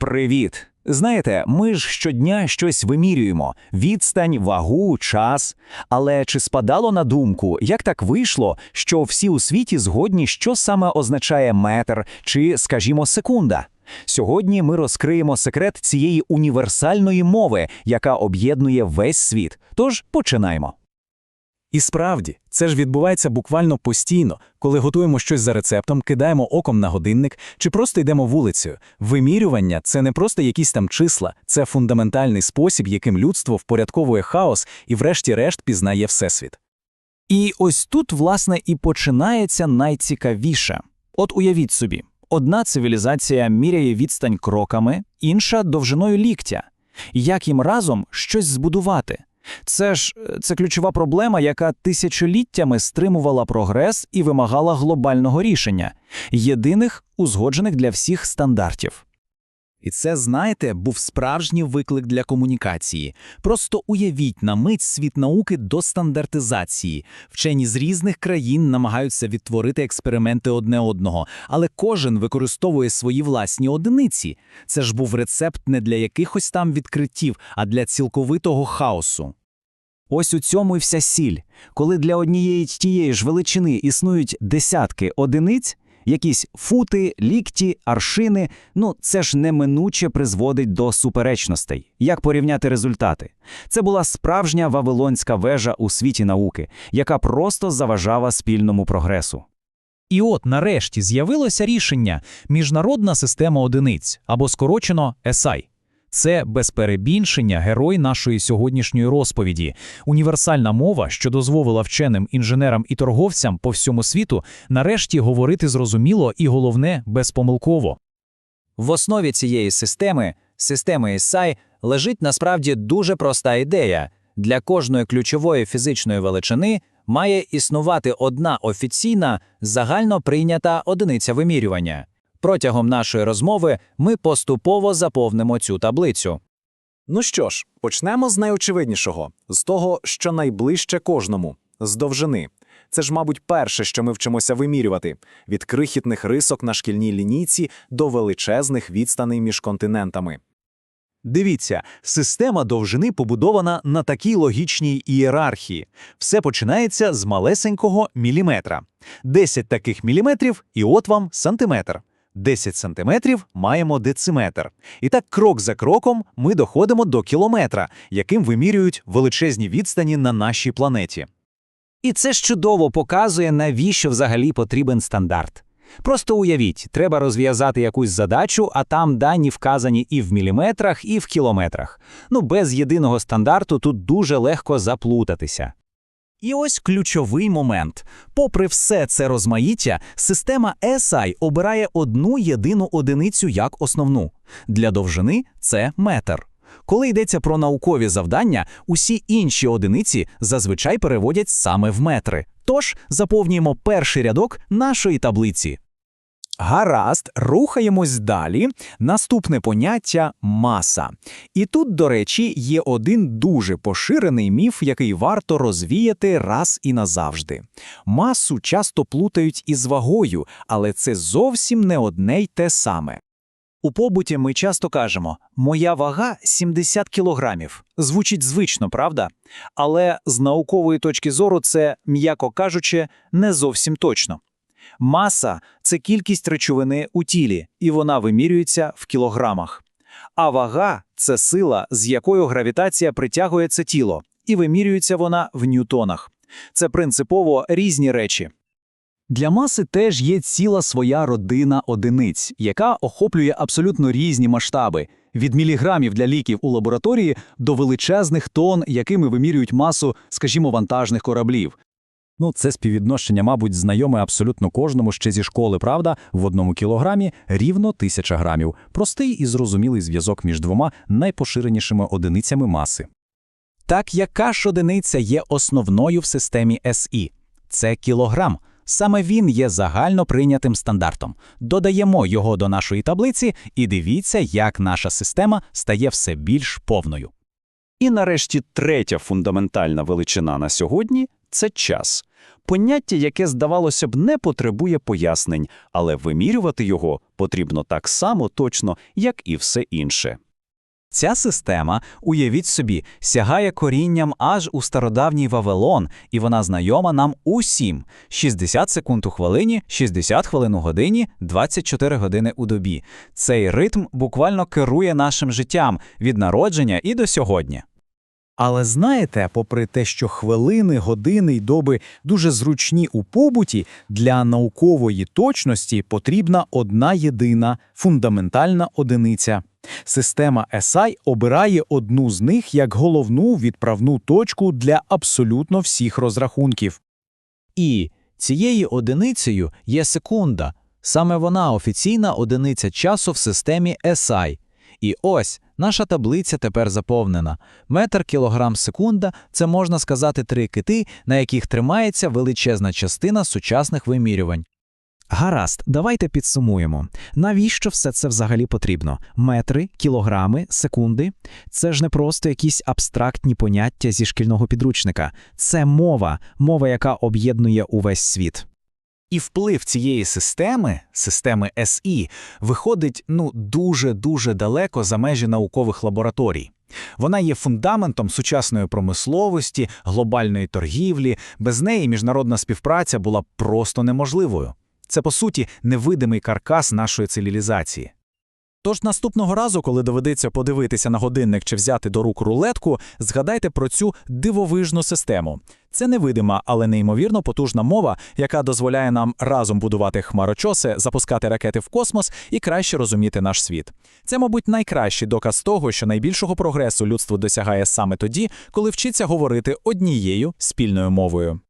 Привіт! Знаєте, ми ж щодня щось вимірюємо: відстань, вагу, час. Але чи спадало на думку, як так вийшло, що всі у світі згодні, що саме означає метр чи, скажімо, секунда? Сьогодні ми розкриємо секрет цієї універсальної мови, яка об'єднує весь світ. Тож починаємо. І справді, це ж відбувається буквально постійно, коли готуємо щось за рецептом, кидаємо оком на годинник чи просто йдемо вулицею. Вимірювання це не просто якісь там числа, це фундаментальний спосіб, яким людство впорядковує хаос і, врешті-решт, пізнає всесвіт. І ось тут, власне, і починається найцікавіше. От уявіть собі, одна цивілізація міряє відстань кроками, інша довжиною ліктя. Як їм разом щось збудувати? Це ж це ключова проблема, яка тисячоліттями стримувала прогрес і вимагала глобального рішення, єдиних узгоджених для всіх стандартів. І це, знаєте, був справжній виклик для комунікації. Просто уявіть на мить світ науки до стандартизації. Вчені з різних країн намагаються відтворити експерименти одне одного, але кожен використовує свої власні одиниці. Це ж був рецепт не для якихось там відкриттів, а для цілковитого хаосу. Ось у цьому і вся сіль. Коли для однієї тієї ж величини існують десятки одиниць, якісь фути, лікті, аршини, ну це ж неминуче призводить до суперечностей. Як порівняти результати? Це була справжня вавилонська вежа у світі науки, яка просто заважала спільному прогресу. І от нарешті з'явилося рішення міжнародна система одиниць або скорочено SI. Це без перебільшення герой нашої сьогоднішньої розповіді, універсальна мова, що дозволила вченим інженерам і торговцям по всьому світу нарешті говорити зрозуміло і головне безпомилково. В основі цієї системи, системи SI, лежить насправді дуже проста ідея. Для кожної ключової фізичної величини має існувати одна офіційна, загально прийнята одиниця вимірювання. Протягом нашої розмови ми поступово заповнимо цю таблицю. Ну що ж, почнемо з найочевиднішого, з того, що найближче кожному з довжини. Це ж, мабуть, перше, що ми вчимося вимірювати від крихітних рисок на шкільній лінійці до величезних відстаней між континентами. Дивіться, система довжини побудована на такій логічній ієрархії. Все починається з малесенького міліметра. 10 таких міліметрів, і от вам сантиметр. 10 сантиметрів маємо дециметр. І так крок за кроком ми доходимо до кілометра, яким вимірюють величезні відстані на нашій планеті. І це чудово показує, навіщо взагалі потрібен стандарт. Просто уявіть, треба розв'язати якусь задачу, а там дані вказані і в міліметрах, і в кілометрах. Ну, без єдиного стандарту тут дуже легко заплутатися. І ось ключовий момент. Попри все це розмаїття, система SI обирає одну єдину одиницю як основну. Для довжини це метр. Коли йдеться про наукові завдання, усі інші одиниці зазвичай переводять саме в метри. Тож заповнюємо перший рядок нашої таблиці. Гаразд, рухаємось далі. Наступне поняття маса. І тут, до речі, є один дуже поширений міф, який варто розвіяти раз і назавжди. Масу часто плутають із вагою, але це зовсім не одне й те саме. У побуті ми часто кажемо моя вага 70 кілограмів. Звучить звично, правда? Але з наукової точки зору це, м'яко кажучи, не зовсім точно. Маса це кількість речовини у тілі, і вона вимірюється в кілограмах. А вага це сила, з якою гравітація притягує це тіло, і вимірюється вона в ньютонах. Це принципово різні речі. Для маси теж є ціла своя родина одиниць, яка охоплює абсолютно різні масштаби від міліграмів для ліків у лабораторії до величезних тонн, якими вимірюють масу, скажімо, вантажних кораблів. Ну, це співвідношення, мабуть, знайоме абсолютно кожному ще зі школи, правда, в одному кілограмі рівно тисяча грамів. Простий і зрозумілий зв'язок між двома найпоширенішими одиницями маси. Так яка ж одиниця є основною в системі СІ? Це кілограм. Саме він є загально прийнятим стандартом. Додаємо його до нашої таблиці і дивіться, як наша система стає все більш повною. І нарешті третя фундаментальна величина на сьогодні це час. Поняття, яке, здавалося б, не потребує пояснень, але вимірювати його потрібно так само точно, як і все інше. Ця система, уявіть собі, сягає корінням аж у стародавній Вавилон, і вона знайома нам усім. 60 секунд у хвилині, 60 хвилин у годині, 24 години у добі. Цей ритм буквально керує нашим життям від народження і до сьогодні. Але знаєте, попри те, що хвилини, години й доби дуже зручні у побуті, для наукової точності потрібна одна єдина фундаментальна одиниця. Система SI обирає одну з них як головну відправну точку для абсолютно всіх розрахунків. І цією одиницею є секунда. Саме вона офіційна одиниця часу в системі SI. І ось наша таблиця тепер заповнена. Метр кілограм секунда це можна сказати три кити, на яких тримається величезна частина сучасних вимірювань. Гаразд, давайте підсумуємо. Навіщо все це взагалі потрібно? Метри, кілограми, секунди – це ж не просто якісь абстрактні поняття зі шкільного підручника. Це мова, мова, яка об'єднує увесь світ. І вплив цієї системи, системи СІ, виходить ну дуже-дуже далеко за межі наукових лабораторій. Вона є фундаментом сучасної промисловості, глобальної торгівлі. Без неї міжнародна співпраця була просто неможливою. Це, по суті, невидимий каркас нашої цивілізації. Тож наступного разу, коли доведеться подивитися на годинник чи взяти до рук рулетку, згадайте про цю дивовижну систему. Це невидима, але неймовірно потужна мова, яка дозволяє нам разом будувати хмарочоси, запускати ракети в космос і краще розуміти наш світ. Це, мабуть, найкращий доказ того, що найбільшого прогресу людство досягає саме тоді, коли вчиться говорити однією спільною мовою.